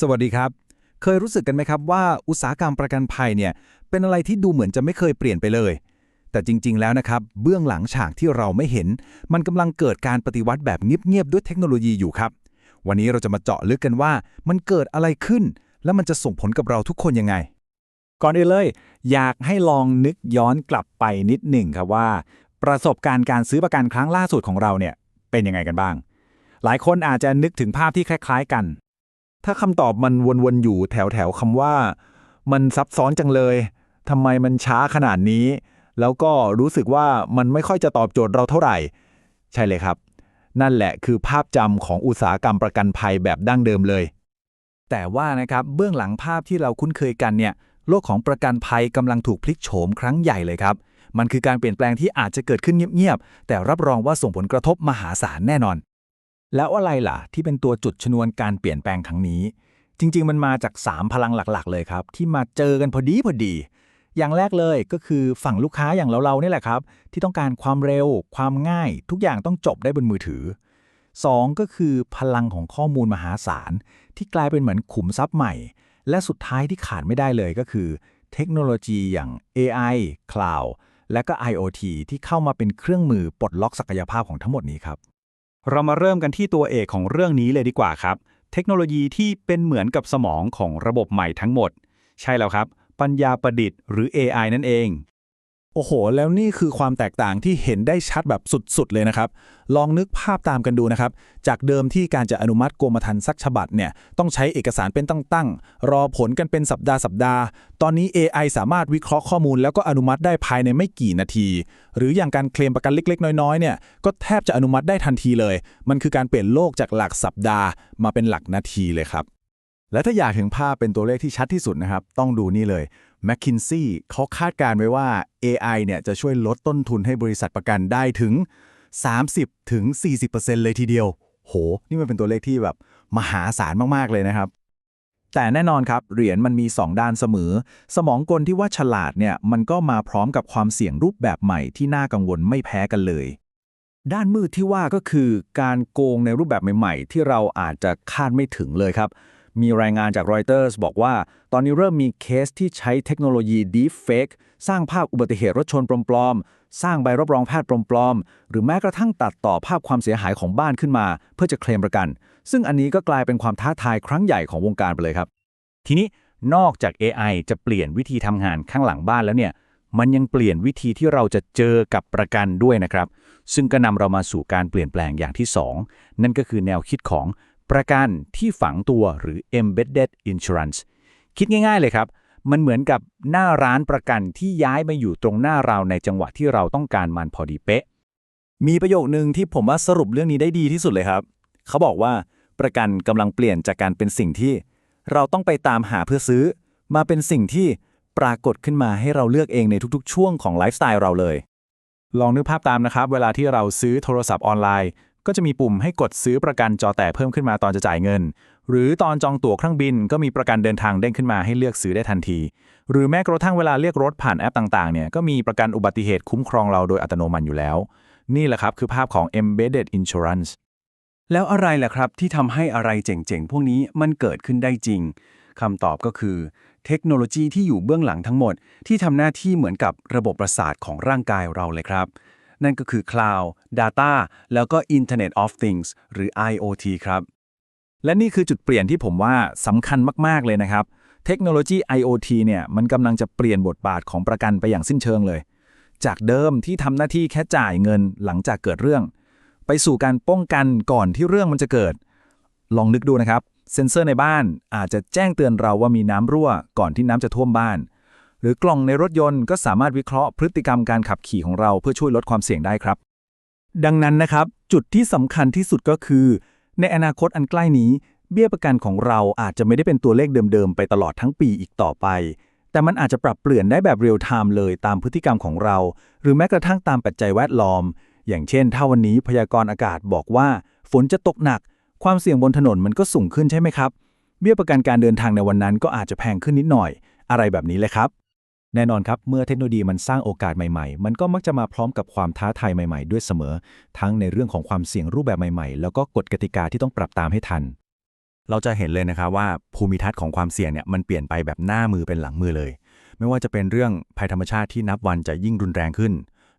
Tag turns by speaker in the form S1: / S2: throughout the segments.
S1: สวัสดีครับ เคยรู้สึกกันไหมครับว่าอุตสาหกรรมประกันภัยเนี่ยเป็นอะไรที่ดูเหมือนจะไม่เคยเปลี่ยนไปเลย แต่จริง ๆ แล้วนะครับ เบื้องหลังฉากที่เราไม่เห็น มันกำลังเกิดการปฏิวัติแบบเงียบๆด้วยเทคโนโลยีอยู่ครับ วันนี้เราจะมาเจาะลึกกันว่ามันเกิดอะไรขึ้น และมันจะส่งผลกับเราทุกคนยังไง
S2: ก่อนอื่นเลย อยากให้ลองนึกย้อนกลับไปนิดหนึ่งครับว่า ประสบการณ์การซื้อประกันครั้งล่าสุดของเราเนี่ยเป็นยังไงกันบ้าง หลายคนอาจจะนึกถึงภาพที่คล้าย ๆ กัน
S3: ถ้าคำตอบมันวนๆอยู่แถวๆคำว่า มันซับซ้อนจังเลยทำไมมันช้าขนาดนี้ แล้วก็รู้สึกว่ามันไม่ค่อยจะตอบโจทย์เราเท่าไหร่ ใช่เลยครับ นั่นแหละคือภาพจำของอุตสาหกรรมประกันภัยแบบดั้งเดิมเลย
S1: แต่ว่านะครับเบื้องหลังภาพที่เราคุ้นเคยกันเนี่ยโลกของประกันภัยกำลังถูกพลิกโฉมครั้งใหญ่เลยครับมันคือการเปลี่ยนแปลงที่อาจจะเกิดขึ้นเงียบ ๆ แต่รับรองว่าส่งผลกระทบมหาศาลแน่นอน แล้วอะไรล่ะ ที่เป็นตัวจุดชนวนการเปลี่ยนแปลงครั้งนี้ จริง ๆ มันมาจาก 3 พลังหลักๆ เลยครับ ที่มาเจอกันพอดีพอดี อย่างแรกเลยก็คือฝั่งลูกค้าอย่างเราๆนี่แหละครับ ที่ต้องการความเร็ว ความง่าย ทุกอย่างต้องจบได้บนมือถือ 2 ก็คือพลังของข้อมูลมหาศาล ที่กลายเป็นเหมือนขุมทรัพย์ใหม่ และสุดท้ายที่ขาดไม่ได้เลยก็คือ เทคโนโลยีอย่าง AI Cloud และก็ IoT ที่เข้ามาเป็นเครื่องมือปลดล็อกศักยภาพของทั้งหมดนี้ครับ
S2: เรามาเริ่มกันที่ตัวเอกของเรื่องนี้เลยดีกว่าครับ เทคโนโลยีที่เป็นเหมือนกับสมองของระบบใหม่ทั้งหมด ใช่แล้วครับ ปัญญาประดิษฐ์หรือ AI นั่นเอง
S1: โอ้โห แล้วนี่คือความแตกต่างที่เห็นได้ชัดแบบสุด ๆ เลยนะครับ ลองนึกภาพตามกันดูนะครับ จากเดิมที่การจะอนุมัติกรมธรรม์สักฉบับเนี่ย ต้องใช้เอกสารเป็นตั้งๆ รอผลกันเป็นสัปดาห์สัปดาห์ ตอนนี้ AI สามารถวิเคราะห์ข้อมูล แล้วก็อนุมัติได้ภายในไม่กี่นาที หรืออย่างการเคลมประกันเล็ก ๆ น้อยๆ เนี่ย ก็แทบจะอนุมัติได้ทันทีเลย มันคือการเปลี่ยนโลกจากหลักสัปดาห์ มาเป็นหลักนาทีเลยครับ และถ้าอยากถึงภาพเป็นตัวเลขที่ชัดที่สุดนะครับ ต้องดูนี่เลย McKinsey เขาคาดการณ์ไว้ว่า AI เนี่ยจะช่วยลดต้นทุนให้บริษัทประกันได้ถึง 30ถึง40%เลยทีเดียว โห นี่มันเป็นตัวเลขที่แบบมหาศาลมาก ๆ เลยนะครับ แต่แน่นอนครับ เหรียญมันมี 2 ด้านเสมอ สมองกลที่ว่าฉลาดเนี่ยมันก็มาพร้อมกับความเสี่ยงรูปแบบใหม่ที่น่ากังวลไม่แพ้กันเลย ด้านมืดที่ว่าก็คือการโกงในรูปแบบใหม่ ๆ ที่เราอาจจะคาดไม่ถึงเลยครับ มีรายงานจากรอยเตอร์สบอกว่า ตอนนี้เริ่มมีเคสที่ใช้เทคโนโลยี Deepfake สร้างภาพอุบัติเหตุรถชนปลอมๆ สร้างใบรับรองแพทย์ปลอมๆ หรือแม้กระทั่งตัดต่อภาพความเสียหายของบ้านขึ้นมา เพื่อจะเคลมประกัน ซึ่งอันนี้ก็กลายเป็นความท้าทายครั้งใหญ่ของวงการไปเลยครับ
S2: ทีนี้นอกจาก AI จะเปลี่ยนวิธีทำงานข้างหลังบ้านแล้วเนี่ยมันยังเปลี่ยนวิธีที่เราจะเจอกับประกันด้วยนะครับ ซึ่งก็นำเรามาสู่การเปลี่ยนแปลงอย่างที่ 2 นั่นก็คือแนวคิดของ ประกันที่ฝังตัวหรือ embedded insurance คิดง่าย ๆ เลยครับ มันเหมือนกับหน้าร้านประกันที่ย้ายมาอยู่ตรงหน้าเราในจังหวะที่เราต้องการมันพอดีเป๊ะ
S1: มีประโยคนึงที่ผมว่าสรุปเรื่องนี้ได้ดีที่สุดเลยครับ เขาบอกว่าประกันกำลังเปลี่ยนจากการเป็นสิ่งที่ เราต้องไปตามหาเพื่อซื้อ มาเป็นสิ่งที่ปรากฏขึ้นมาให้เราเลือกเองในทุกๆ ช่วงของไลฟ์สไตล์เราเลย ลองนึกภาพตามนะครับ เวลาที่เราซื้อโทรศัพท์ออนไลน์ ก็จะมีปุ่มให้กดซื้อประกันจอแตกเพิ่มขึ้นมาตอนจะจ่ายเงิน หรือตอนจองตั๋วเครื่องบินก็มีประกันเดินทางเด้งขึ้นมาให้เลือกซื้อได้ทันที หรือแม้กระทั่งเวลาเรียกรถผ่านแอปต่างๆเนี่ยก็มีประกันอุบัติเหตุคุ้มครองเราโดยอัตโนมัติอยู่แล้ว นี่แหละครับคือภาพของ embedded insurance
S4: แล้วอะไรล่ะครับที่ทำให้อะไรเจ๋งๆ พวกนี้มันเกิดขึ้นได้จริงคำตอบก็คือ เทคโนโลยีที่อยู่เบื้องหลังทั้งหมด ที่ทำหน้าที่เหมือนกับระบบประสาทของร่างกายเราเลยครับ นั่นก็คือ Cloud Data แล้วก็ Internet of Things หรือ IoT ครับ
S1: และนี่คือจุดเปลี่ยนที่ผมว่าสำคัญมาก ๆ เลยนะครับ เทคโนโลยี IoT เนี่ยมันกำลังจะเปลี่ยนบทบาทของประกันไปอย่างสิ้นเชิงเลย จากเดิมที่ทำหน้าที่แค่จ่ายเงินหลังจากเกิดเรื่อง ไปสู่การป้องกันก่อนที่เรื่องมันจะเกิด ลองนึกดูนะครับเซ็นเซอร์ในบ้านอาจจะแจ้งเตือนเราว่ามีน้ำรั่วก่อนที่น้ำจะท่วมบ้าน หรือกล่องในรถยนต์ก็สามารถวิเคราะห์พฤติกรรมการขับขี่ของเราเพื่อช่วยลดความเสี่ยงได้ครับ ดังนั้นนะครับ จุดที่สำคัญที่สุดก็คือ ในอนาคตอันใกล้นี้ เบี้ยประกันของเราอาจจะไม่ได้เป็นตัวเลขเดิมๆ ไปตลอดทั้งปีอีกต่อไป แต่มันอาจจะปรับเปลี่ยนได้แบบเรียลไทม์เลยตามพฤติกรรมของเรา หรือแม้กระทั่งตามปัจจัยแวดล้อม อย่างเช่น ถ้าวันนี้พยากรณ์อากาศบอกว่า ฝนจะตกหนัก ความเสี่ยงบนถนนมันก็สูงขึ้นใช่ไหมครับเบี้ยประกันการเดินทางในวันนั้นก็อาจจะแพงขึ้นนิดหน่อย อะไรแบบนี้เลยครับ แน่นอนครับ เมื่อเทคโนโลยีมันสร้างโอกาสใหม่ๆ มันก็มักจะมาพร้อมกับความท้าทายใหม่ๆ ด้วยเสมอ ทั้งในเรื่องของความเสี่ยงรูปแบบใหม่ๆ แล้วก็กฎกติกาที่ต้องปรับตามให้ทัน
S2: เราจะเห็นเลยนะครับว่าภูมิทัศน์ของความเสี่ยงเนี่ยมันเปลี่ยนไปแบบหน้ามือเป็นหลังมือเลย ไม่ว่าจะเป็นเรื่องภัยธรรมชาติที่นับวันจะยิ่งรุนแรงขึ้น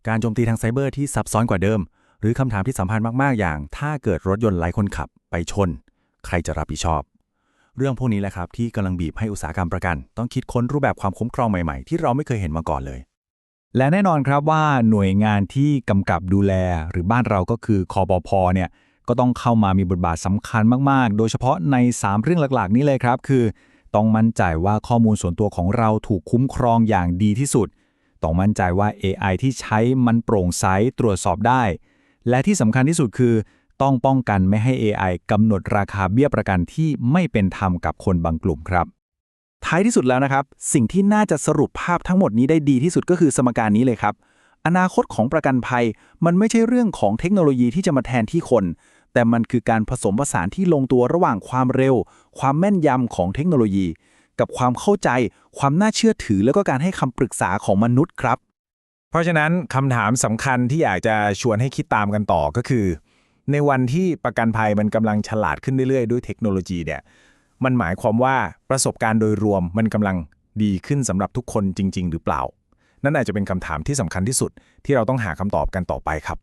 S2: การโจมตีทางไซเบอร์ที่ซับซ้อนกว่าเดิม หรือคำถามที่สำคัญมากๆ อย่าง ถ้าเกิดรถยนต์ไร้คนขับไปชน ใครจะรับผิดชอบ เรื่องพวกนี้แหละครับที่กำลังบีบให้อุตสาหกรรมประกัน ต้องคิดค้นรูปแบบความคุ้มครองใหม่ๆ ที่เราไม่เคยเห็นมาก่อนเลย
S1: และแน่นอนครับว่าหน่วยงานที่กำกับดูแล หรือบ้านเราก็คือคอปพเนี่ยก็ต้องเข้ามามีบทบาทสำคัญมากๆ โดยเฉพาะใน 3 เรื่องหลักๆ นี้เลยครับ คือ ต้องมั่นใจว่าข้อมูลส่วนตัวของเราถูกคุ้มครองอย่างดีที่สุด ต้องมั่นใจว่า AI ที่ใช้มันโปร่งใสตรวจสอบได้ และที่สำคัญที่สุดคือ ต้องป้องกันไม่ให้ AI กำหนดราคาเบี้ยประกันที่ไม่เป็นธรรมกับคนบางกลุ่มครับ ท้ายที่สุดแล้วนะครับ สิ่งที่น่าจะสรุปภาพทั้งหมดนี้ได้ดีที่สุดก็คือสมการนี้เลยครับ อนาคตของประกันภัย มันไม่ใช่เรื่องของเทคโนโลยีที่จะมาแทนที่คน แต่มันคือการผสมผสานที่ลงตัวระหว่างความเร็ว ความแม่นยำของเทคโนโลยี กับความเข้าใจ ความน่าเชื่อถือ แล้วก็การให้คำปรึกษาของมนุษย์ครับ
S3: เพราะฉะนั้นคำถามสำคัญที่อยากจะชวนให้คิดตามกันต่อก็คือ ในวันที่ประกันภัยมันกำลังฉลาดขึ้นเรื่อยๆ ด้วยเทคโนโลยีเนี่ยมันหมายความว่าประสบการณ์โดยรวมมันกำลังดีขึ้นสำหรับทุกคนจริง ๆ หรือเปล่า นั่นอาจจะเป็นคำถามที่สำคัญที่สุดที่เราต้องหาคำตอบกันต่อไปครับ